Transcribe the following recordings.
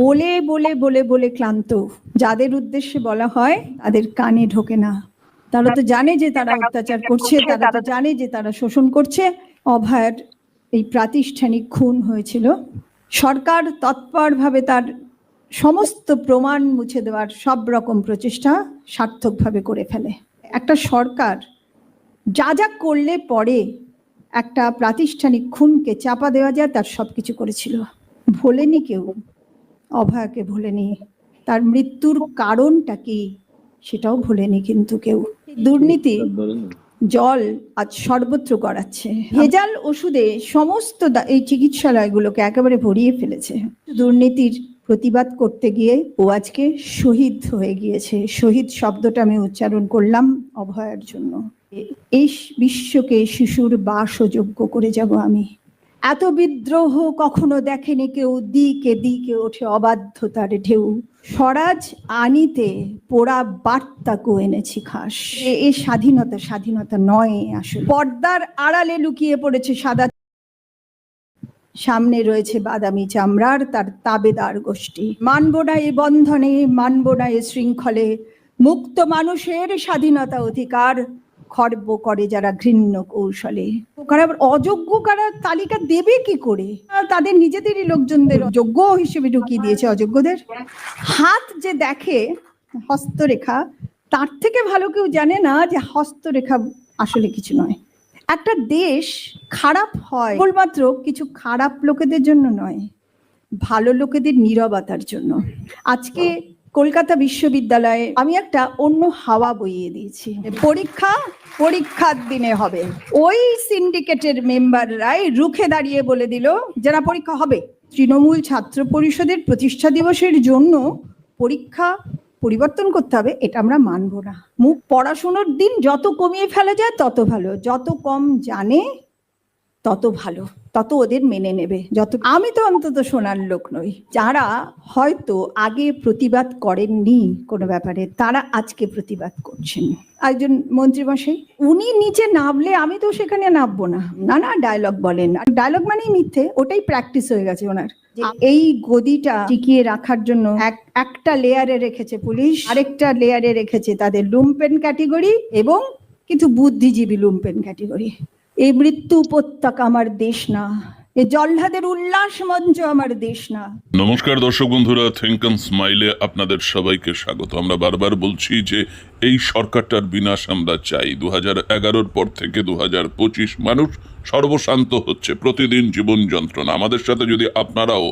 বলে বলে বলে বলে ক্লান্ত। যাদের উদ্দেশ্যে বলা হয়, তাদের কানে ঢোকে না। তারা তো জানে যে তারা অত্যাচার করছে, তারা তো জানে যে তারা শোষণ করছে। অভয়ের এই প্রাতিষ্ঠানিক খুন হয়েছিল। সরকার তৎপরভাবে তার সমস্ত প্রমাণ মুছে দেওয়ার সব রকম প্রচেষ্টা সার্থকভাবে করে ফেলে। একটা সরকার যা যা করলে পরে একটা প্রাতিষ্ঠানিক খুনকে চাপা দেওয়া যায়, তার সব কিছু করেছিল। ভোলেনি কেউ। অভয়াকে ভোলেনি তার মৃত্যুর কারণটা কি সেটাও ভোলেনি কিন্তু কেউ। দুর্নীতি, জল আজ সর্বত্র গড়াচ্ছে। ভেজাল ওষুধে সমস্ত এই চিকিৎসালয়গুলোকে একেবারে ভরিয়ে ফেলেছে। দুর্নীতির প্রতিবাদ করতে গিয়ে ও আজকে শহীদ হয়ে গিয়েছে। শহীদ শব্দটা আমি উচ্চারণ করলাম অভয়ের জন্য। এই বিশ্বকে শিশুর বাসযোগ্য করে যাব আমি। এত বিদ্রোহ কখনো দেখেনি কেউ। দিকে দিকে ওঠে অবাধ্যতার ঢেউ। স্বরাজ আনিতে পোড়া বার্তাকেও এনেছি খাস। এ স্বাধীনতা স্বাধীনতা নয় আসলে। পর্দার আড়ালে লুকিয়ে পড়েছে সাদা সামনে রয়েছে বাদামি চামড়ার তার তাবেদার গোষ্ঠী। মানব না এ বন্ধনে, মানব না এ শৃঙ্খলে। মুক্ত মানুষের স্বাধীনতা অধিকার খর্ব করে যারা ঘৃণ্য কৌশলে। কারা অযোগ্য কারা তালিকা দেবে কি করে? তাদের নিজেদেরই লোকজনদের যোগ্য হিসেবে ঢুকিয়ে দিয়েছে অযোগ্যদের। হাত যে দেখে হস্তরেখা, তার থেকে ভালো কেউ জানে না যে হস্তরেখা আসলে কিছু নয়। একটা দেশ খারাপ হয় কেবলমাত্র কিছু খারাপ লোকেদের জন্য নয়, ভালো লোকেদের নীরবতার জন্য। আজকে কলকাতা বিশ্ববিদ্যালয়ে আমি একটা অন্য হাওয়া বইয়ে দিয়েছি। পরীক্ষা, পরীক্ষার দিনে হবে। ওই সিন্ডিকেটের মেম্বাররাই রুখে দাঁড়িয়ে বলে দিল যারা পরীক্ষা হবে। তৃণমূল ছাত্র পরিষদের প্রতিষ্ঠা দিবসের জন্য পরীক্ষা পরিবর্তন করতে হবে, এটা আমরা মানব না। মুখ পড়াশুনোর দিন যত কমিয়ে ফেলা যায় তত ভালো। যত কম জানে তত ভালো তত ওদের মেনে নেবে। যত আমি তো অন্তত শোনার লোক নই। যারা হয়তো আগে প্রতিবাদ করেননি কোনো ব্যাপারে তারা আজকে প্রতিবাদ করছেন। একজন মন্ত্রীমশাই উনি নিচে নামলে আমি তো সেখানে নামবো না। না না ডায়লগ বলেন। ডায়লগ মানেই মিথ্যে ওটাই প্র্যাকটিস হয়ে গেছে ওনার। যে এই গদিটা টিকিয়ে রাখার জন্য এক একটা লেয়ারে রেখেছে পুলিশ আরেকটা লেয়ারে রেখেছে তাদের লুম্পেন ক্যাটেগরি এবং কিছু বুদ্ধিজীবী লুম্পেন ক্যাটেগরি এই মৃত্যু উপত্যকা আমার দেশ না। এ জল্লাদের উল্লাস মঞ্চ আমার দেশ না। নমস্কার দর্শক বন্ধুরা থিঙ্ক অ্যান্ড স্মাইলে আপনাদের সবাইকে স্বাগত। আমরা বারবার বলছি যে এই সরকারটার বিনাশ আমরা চাই। দু হাজার এগারোর পর থেকে দু পঁচিশ মানুষ সর্বশান্ত হচ্ছে। প্রতিদিন জীবন যন্ত্রণা। আমাদের সাথে যদি আপনারাও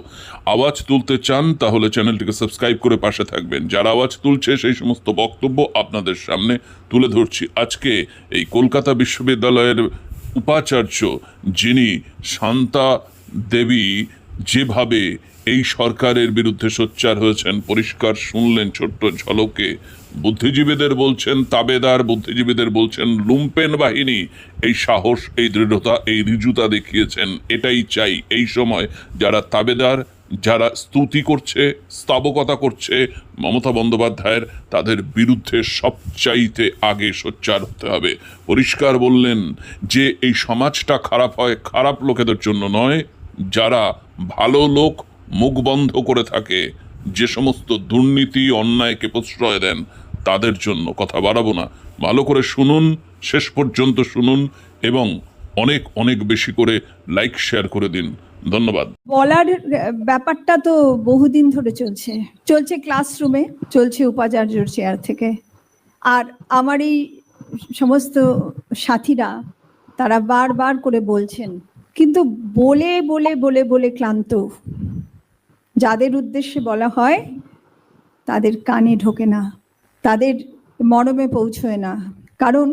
আওয়াজ তুলতে চান, তাহলে চ্যানেলটিকে সাবস্ক্রাইব করে পাশে থাকবেন। যারা আওয়াজ তুলছে, সেই সমস্ত বক্তব্য আপনাদের সামনে তুলে ধরছি। আজকে এই কলকাতা বিশ্ববিদ্যালয়ের উপাচার্য যিনি শান্তা দেবী যেভাবে এই সরকারের বিরুদ্ধে সোচ্চার হয়েছেন, পরিষ্কার শুনলেন ছোট্ট ঝলকে। বুদ্ধিজীবীদের বলছেন তাবেদার, বুদ্ধিজীবীদের বলছেন লুম্পেন বাহিনী। এই সাহস, এই দৃঢ়তা, এই ঋজুতা দেখিয়েছেন। এটাই চাই এই সময় যারা তাবেদার যারা স্তুতি করছে, স্তাবকতা করছে, মমতা বন্দ্যোপাধ্যায়ের তাদের বিরুদ্ধে সবচাইতে আগে সোচ্চার হতে হবে। পরিষ্কার বললেন যে, এই সমাজটা খারাপ হয় খারাপ লোকেদের জন্য নয়, যারা ভালো লোক মুখ বন্ধ করে থাকে, যে সমস্ত দুর্নীতি, অন্যায়কে প্রশ্রয় দেন, তাদের জন্য কথা বাড়াবো না। ভালো করে শুনুন, শেষ পর্যন্ত শুনুন এবং অনেক অনেক বেশি করে লাইক শেয়ার করে দিন। ধন্যবাদ। বলার ব্যাপারটা তো বহুদিন ধরে চলছে। চলছে ক্লাসরুমে চলছে উপাচার্যর চেয়ার থেকে। আর আমার এই সমস্ত সাথীরা, তারা বারবার করে বলছেন, কিন্তু বলে বলে বলে বলে ক্লান্ত। যাদের উদ্দেশ্যে বলা হয়, তাদের কানে ঢোকে না। তাদের মরমে পৌঁছয় না। কারণ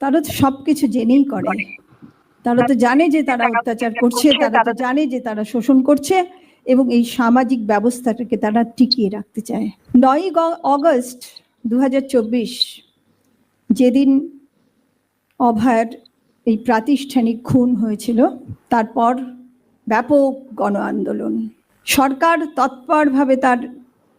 তারা সব কিছু জেনেই করে। তারা তো জানে যে তারা অত্যাচার করছে তারা তো জানে যে তারা শোষণ করছে এবং এই সামাজিক ব্যবস্থাটাকে তারা টিকিয়ে রাখতে চায়। নয়ই অগস্ট দু হাজার চব্বিশ যেদিন অভয়ের এই প্রাতিষ্ঠানিক খুন হয়েছিল তারপর ব্যাপক গণ আন্দোলন। সরকার তৎপরভাবে তার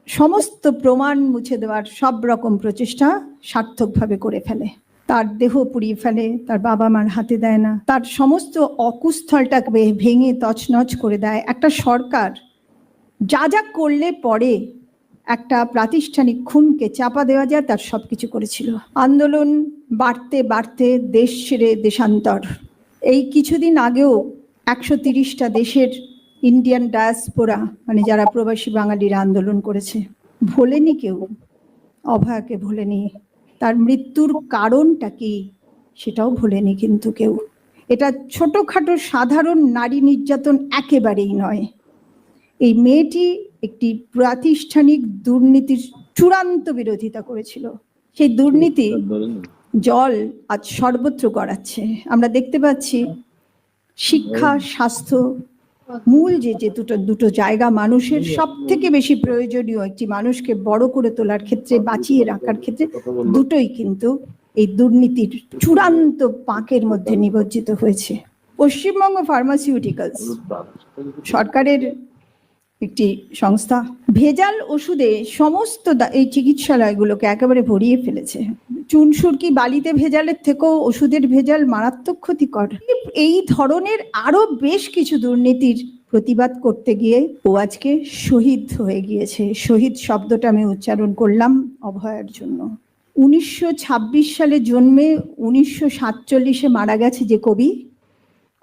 সমস্ত প্রমাণ মুছে দেওয়ার সব রকম প্রচেষ্টা সার্থকভাবে করে ফেলে। তার দেহ পুড়িয়ে ফেলে, তার বাবা মার হাতে দেয় না। তার সমস্ত অকুস্থলটাকে ভেঙে তছনছ করে দেয় একটা সরকার। যা যা করলে পরে একটা প্রাতিষ্ঠানিক খুনকে চাপা দেওয়া যায়, তার সব কিছু করেছিল। আন্দোলন বাড়তে বাড়তে দেশ ছেড়ে দেশান্তর। এই কিছুদিন আগেও একশো তিরিশটা দেশের ইন্ডিয়ান ডায়াসপোরা মানে যারা প্রবাসী বাঙালিরা আন্দোলন করেছে, ভোলেনি কেউ, অভয়াকে ভোলেনি। তার মৃত্যুর কারণটা কি সেটাও ভোলেনি কিন্তু কেউ। এটা ছোটখাটো সাধারণ নারী নির্যাতন একেবারেই নয়। এই মেয়েটি একটি প্রাতিষ্ঠানিক দুর্নীতির চূড়ান্ত বিরোধিতা করেছিল। সেই দুর্নীতি জল আজ সর্বত্র গড়াচ্ছে। আমরা দেখতে পাচ্ছি শিক্ষা স্বাস্থ্য মূল যে যে দুটো দুটো জায়গা মানুষের সব থেকে বেশি প্রয়োজনীয় একটি মানুষকে বড় করে তোলার ক্ষেত্রে বাঁচিয়ে রাখার ক্ষেত্রে দুটোই কিন্তু এই দুর্নীতির চূড়ান্ত পাঁকের মধ্যে নিবজ্জিত হয়েছে। পশ্চিমবঙ্গ ফার্মাসিউটিক্যালস সরকারের একটি সংস্থা ভেজাল ওষুধে সমস্ত এই চিকিৎসালয়গুলোকে একেবারে ভরিয়ে ফেলেছে। চুনসুরকি বালিতে ভেজালের থেকেও ওষুধের ভেজাল মারাত্মক ক্ষতিকর? এই ধরনের আরও বেশ কিছু দুর্নীতির প্রতিবাদ করতে গিয়ে ও আজকে শহীদ হয়ে গিয়েছে। শহীদ শব্দটা আমি উচ্চারণ করলাম অভয়ার জন্য। উনিশশো ছাব্বিশ সালে জন্মে উনিশশো সাতচল্লিশে মারা গেছে যে কবি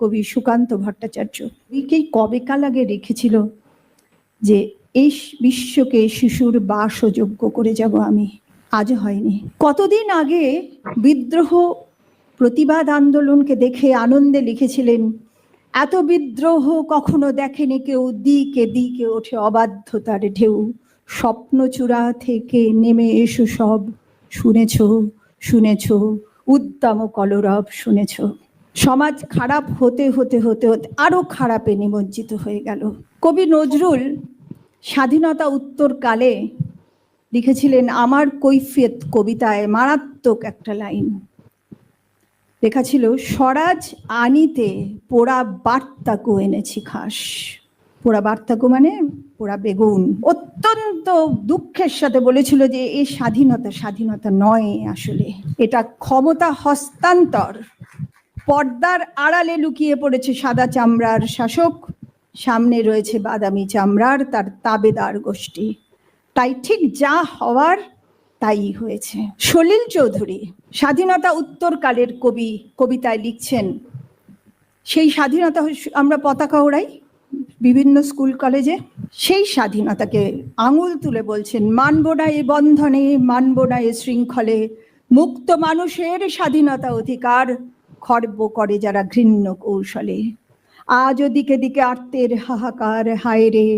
কবি সুকান্ত ভট্টাচার্য। কবিকেই কবেকাল আগে রেখেছিল যে এই বিশ্বকে শিশুর বাসযোগ্য করে যাব আমি। আজ হয়নি। কতদিন আগে বিদ্রোহ প্রতিবাদ আন্দোলনকে দেখে আনন্দে লিখেছিলেন, এত বিদ্রোহ কখনো দেখেনি কেউ, দিকে দিকে ওঠে অবাধ্যতার ঢেউ। স্বপ্নচূড়া থেকে নেমে এসো সব, শুনেছ শুনেছ উদ্দাম কলরব শুনেছ। সমাজ খারাপ হতে হতে হতে হতে আরও খারাপে নিমজ্জিত হয়ে গেল। কবি নজরুল স্বাধীনতা উত্তরকালে লিখেছিলেন, আমার কৈফিয়ত কবিতায় মারাত্মক একটা লাইন। লেখা ছিল, স্বরাজ আনিতে পোড়া বার্তাকু এনেছি খাস। পোড়া বার্তাকু মানে পোড়া বেগুন। অত্যন্ত দুঃখের সাথে বলেছিল যে এই স্বাধীনতা স্বাধীনতা নয় আসলে। এটা ক্ষমতা হস্তান্তর। পর্দার আড়ালে লুকিয়ে পড়েছে সাদা চামড়ার শাসক। সামনে রয়েছে বাদামি চামড়ার তার তাবেদার গোষ্ঠী। তাই ঠিক যা হওয়ার তাই হয়েছে। সলিল চৌধুরী, স্বাধীনতা উত্তরকালের কবি, কবিতায় লিখছেন, সেই স্বাধীনতা আমরা পতাকা ওড়াই বিভিন্ন স্কুল কলেজে। সেই স্বাধীনতাকে আঙুল তুলে বলছেন, মানব না এ বন্ধনে, মানব না এ শৃঙ্খলে। মুক্ত মানুষের স্বাধীনতা অধিকার খর্ব করে যারা ঘৃণ্য কৌশলে। আজও দিকে দিকে আর্তের হাহাকার হায় রে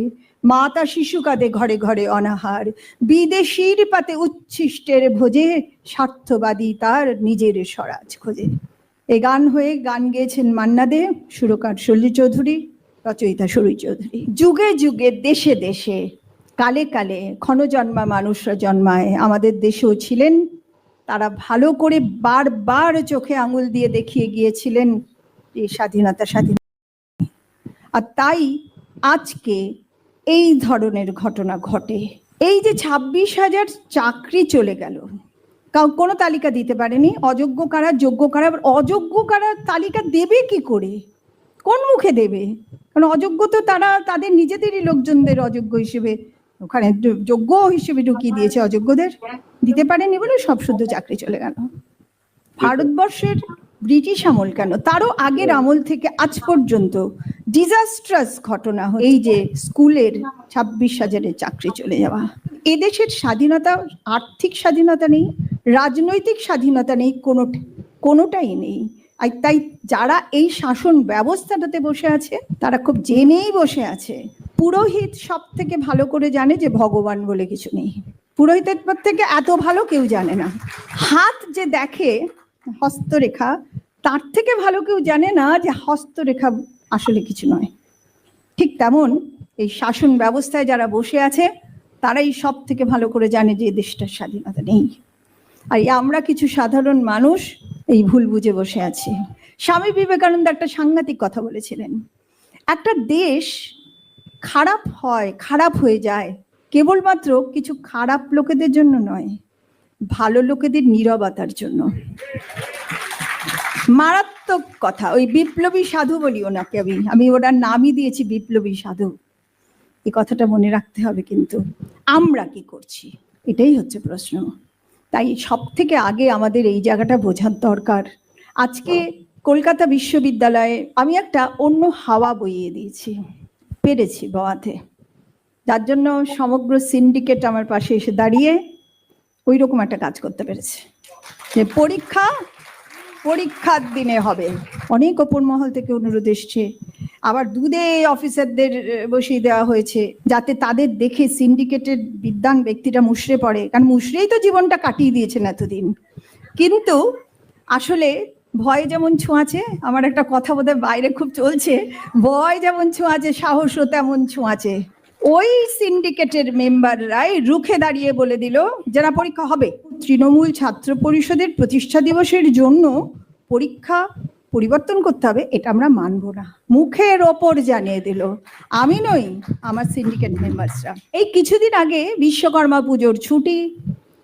মাতা শিশু কাঁদে ঘরে ঘরে অনাহার। বিদেশির পাতে উচ্ছিষ্টের ভোজে স্বার্থবাদী তার নিজের স্বরাজ খোঁজে। এ গান হয়ে গান গেয়েছেন মান্না দে সুরকার শল্য চৌধুরী, রচয়িতা সরুই চৌধুরী। যুগে যুগে, দেশে দেশে, কালে কালে ক্ষণজন্মা মানুষরা জন্মায়। আমাদের দেশেও ছিলেন, তারা ভালো করে বারবার চোখে আঙুল দিয়ে দেখিয়ে গিয়েছিলেন যে স্বাধীনতা স্বাধীন। আর তাই আজকে এই ধরনের ঘটনা ঘটে। এই যে ছাব্বিশ হাজার চাকরি চলে গেল কোনো তালিকা দিতে পারেনি অযোগ্য কারা যোগ্য কারা অযোগ্য কারা তালিকা দেবে কি করে? কোন মুখে দেবে? কারণ অযোগ্য তো তারা তাদের নিজেদেরই লোকজনদের অযোগ্য হিসেবে ওখানে যোগ্য হিসেবে ঢুকিয়ে দিয়েছে অযোগ্যদের দিতে পারেনি বলে সব শুদ্ধ চাকরি চলে গেল। ভারতবর্ষের ব্রিটিশ আমল কেন? তারও আগের আমল থেকে আজ পর্যন্ত ডিজাস্ট্রাস ঘটনা। এই যে স্কুলের ছাব্বিশ হাজারের চাকরি চলে যাওয়া। এদেশের স্বাধীনতা, আর্থিক স্বাধীনতা নেই, রাজনৈতিক স্বাধীনতা নেই, কোনো, কোনোটাই নেই। আর তাই যারা এই শাসন ব্যবস্থাটাতে বসে আছে, তারা খুব জেনেই বসে আছে। পুরোহিত সব থেকে ভালো করে জানে যে ভগবান বলে কিছু নেই। পুরোহিতের পর থেকে এত ভালো কেউ জানে না। হাত যে দেখে হস্তরেখা, তার থেকে ভালো কেউ জানে না যে হস্তরেখা আসলে কিছু নয়। ঠিক তেমন এই শাসন ব্যবস্থায় যারা বসে আছে, তারাই সব থেকে ভালো করে জানে যে দেশটার স্বাধীনতা নেই। আর আমরা কিছু সাধারণ মানুষ এই ভুল বুঝে বসে আছি। স্বামী বিবেকানন্দ একটা সাংঘাতিক কথা বলেছিলেন। একটা দেশ খারাপ হয়, খারাপ হয়ে যায়, কেবলমাত্র কিছু খারাপ লোকেদের জন্য নয়, ভালো লোকেদের নীরবতার জন্য। মারাত্মক কথা। ওই বিপ্লবী সাধু বলি ওনাকে আমি। আমি ওনার নামই দিয়েছি বিপ্লবী সাধু। এই কথাটা মনে রাখতে হবে কিন্তু। আমরা কি করছি? এটাই হচ্ছে প্রশ্ন। তাই সব থেকে আগে আমাদের এই জায়গাটা বোঝার দরকার। আজকে কলকাতা বিশ্ববিদ্যালয়ে আমি একটা অন্য হাওয়া বইয়ে দিয়েছি। পেরেছি বওয়াতে যার জন্য সমগ্র সিন্ডিকেট আমার পাশে এসে দাঁড়িয়ে ওই রকম একটা কাজ করতে পেরেছে। যে পরীক্ষা পরীক্ষার দিনে হবে। অনেক ওপর মহল থেকে অনুরোধ এসছে। আবার দুধে অফিসারদের বসিয়ে দেওয়া হয়েছে, যাতে তাদের দেখে সিন্ডিকেটের বিদ্যান ব্যক্তিটা মুশড়ে পড়ে। কারণ মুশড়েই তো জীবনটা কাটিয়ে দিয়েছেন এতদিন। কিন্তু আসলে ভয় যেমন ছোঁয়াছে, আমার একটা কথা বোধহয় বাইরে খুব চলছে, ভয় যেমন ছোঁয়াচে সাহসও তেমন ছোঁয়াচে ওই সিন্ডিকেটের মেম্বাররাই রুখে দাঁড়িয়ে বলে দিল যারা পরীক্ষা হবে। তৃণমূল ছাত্র পরিষদের প্রতিষ্ঠা দিবসের জন্য পরীক্ষা পরিবর্তন করতে হবে, এটা আমরা মানব না। মুখের ওপর জানিয়ে দিল, আমি নই, আমার সিন্ডিকেট মেম্বারসরা। এই কিছুদিন আগে বিশ্বকর্মা পুজোর ছুটি,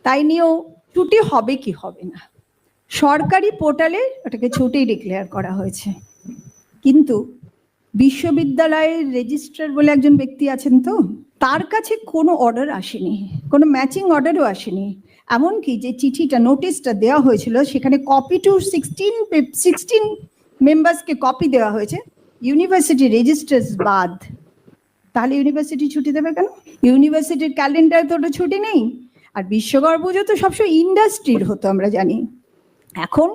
তাই নিয়েও ছুটি হবে কি হবে না। সরকারি পোর্টালে ওটাকে ছুটি ডিক্লেয়ার করা হয়েছে। কিন্তু বিশ্ববিদ্যালয়ের রেজিস্ট্রার বলে একজন ব্যক্তি আছেন তো? তার কাছে কোনো অর্ডার আসেনি, কোনো ম্যাচিং অর্ডারও আসেনি। এমনকি যে চিঠিটা নোটিশটা দেওয়া হয়েছিল, সেখানে কপি টু সিক্সটিন সিক্সটিন মেম্বার্সকে কপি দেওয়া হয়েছে। ইউনিভার্সিটি রেজিস্ট্রার্স বাদ। তাহলে ইউনিভার্সিটি ছুটি দেবে কেন? ইউনিভার্সিটির ক্যালেন্ডারে তো ওটা ছুটি নেই। আর বিশ্বকর্মা পুজো তো সবসময় ইন্ডাস্ট্রির হতো, আমরা জানি। এখন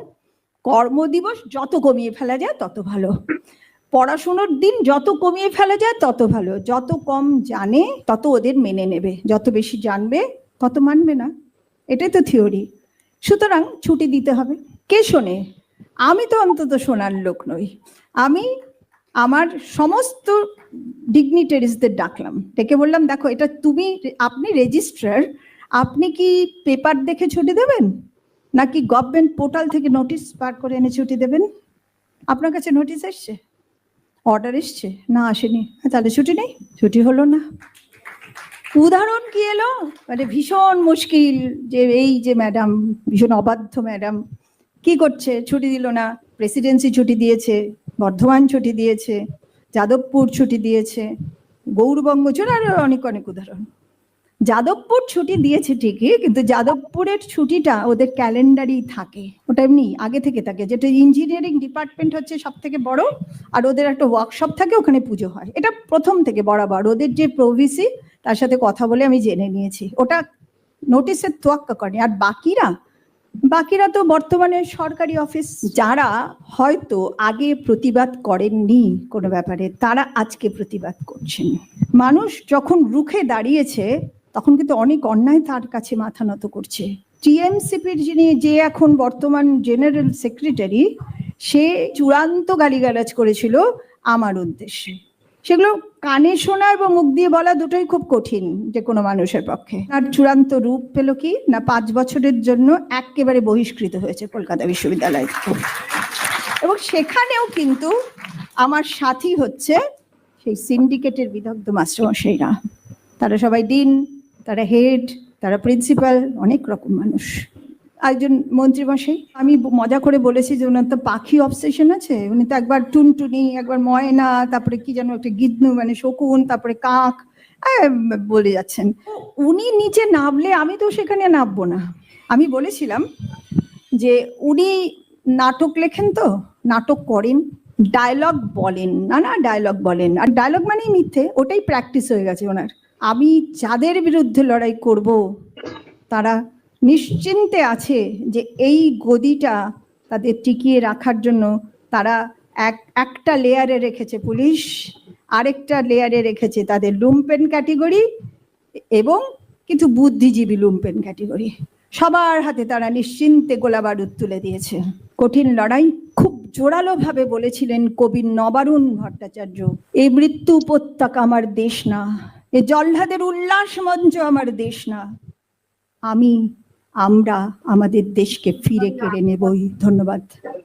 কর্মদিবস যত কমিয়ে ফেলা যায় তত ভালো। পড়াশুনোর দিন যত কমিয়ে ফেলা যায়, তত ভালো। যত কম জানে, তত ওদের মেনে নেবে। যত বেশি জানবে, তত মানবে না। এটাই তো থিওরি সুতরাং ছুটি দিতে হবে। কে শোনে? আমি তো অন্তত শোনার লোক নই। আমি আমার সমস্ত ডিগনিটারিজদের ডাকলাম। ডেকে বললাম, দেখো, এটা তুমি, আপনি রেজিস্ট্রার আপনি কি পেপার দেখে ছুটি দেবেন? নাকি গভর্নমেন্ট পোর্টাল থেকে নোটিশ বার করে এনে ছুটি দেবেন? আপনার কাছে নোটিশ এসছে? অর্ডার এসছে? না, আসেনি। তাহলে ছুটি নেই? ছুটি হলো না। উদাহরণ কি এলো? মানে ভীষণ মুশকিল যে এই যে ম্যাডাম ভীষণ অবাধ্য ম্যাডাম কি করছে? ছুটি দিল না। প্রেসিডেন্সি ছুটি দিয়েছে, বর্ধমান ছুটি দিয়েছে, যাদবপুর ছুটি দিয়েছে, গৌরবঙ্গ ছুটি, আর অনেক অনেক উদাহরণ। যাদবপুর ছুটি দিয়েছে ঠিকই, কিন্তু যাদবপুরের ছুটিটা ওদের ক্যালেন্ডারেই থাকে। ওটা এমনি আগে থেকে থাকে। যেটা ইঞ্জিনিয়ারিং ডিপার্টমেন্ট হচ্ছে সব থেকে বড়, আর ওদের একটা ওয়ার্কশপ থাকে, ওখানে পুজো হয়। এটা প্রথম থেকে বরাবর। ওদের যে প্রভিসি তার সাথে কথা বলে আমি জেনে নিয়েছি। ওটা নোটিশের তোয়াক্কা করেনি। আর বাকিরা বাকিরা তো বর্তমানে সরকারি অফিস যারা হয়তো আগে প্রতিবাদ করেননি কোনো ব্যাপারে, তারা আজকে প্রতিবাদ করছেন। মানুষ যখন রুখে দাঁড়িয়েছে তখন কিন্তু অনেক অন্যায় তার কাছে মাথা নত করছে। টিএমসিপির যিনি যে এখন বর্তমান জেনারেল সেক্রেটারি, সে চূড়ান্ত গালিগালাজ করেছিল আমার উদ্দেশ্যে। সেগুলো কানে শোনা এবং মুখ দিয়ে বলা দুটোই খুব কঠিন যে কোনো মানুষের পক্ষে। আর চূড়ান্ত রূপ পেল কি? না পাঁচ বছরের জন্য একেবারে বহিষ্কৃত হয়েছে কলকাতা বিশ্ববিদ্যালয়। এবং সেখানেও কিন্তু আমার সাথী হচ্ছে সেই সিন্ডিকেটের বিদগ্ধ মাস্টারমশাইরা। তারা সবাই ডিন তারা হেড তারা প্রিন্সিপাল অনেক রকম মানুষ। একজন মন্ত্রীমশাই আমি মজা করে বলেছি যে ওনার তো পাখি অবসেশন আছে। উনি তো একবার টুনটুনি একবার ময়না তারপরে কি যেন একটা গিদনু মানে শকুন তারপরে কাক বলে যাচ্ছেন। উনি নিচে নামলে আমি তো সেখানে নামবো না। আমি বলেছিলাম যে উনি নাটক লেখেন তো নাটক করেন ডায়লগ বলেন। না না ডায়লগ বলেন। আর ডায়লগ মানেই মিথ্যে ওটাই প্র্যাকটিস হয়ে গেছে ওনার। আমি যাদের বিরুদ্ধে লড়াই করব, তারা নিশ্চিন্তে আছে যে এই গদিটা তাদের টিকিয়ে রাখার জন্য তারা এক, একটা লেয়ারে রেখেছে পুলিশ, আরেকটা লেয়ারে রেখেছে তাদের লুম্পেন ক্যাটেগরি এবং কিছু বুদ্ধিজীবী লুম্পেন ক্যাটেগরি। সবার হাতে তারা নিশ্চিন্তে গোলা বারুদ তুলে দিয়েছে। কঠিন লড়াই খুব জোরালোভাবে বলেছিলেন কবি নবারুণ ভট্টাচার্য এই মৃত্যু উপত্যকা আমার দেশ না এ জল্লাদের উল্লাস মঞ্চ আমার দেশ না। আমি, আমরা আমাদের দেশকে ফিরে কেড়ে নেবই। ধন্যবাদ।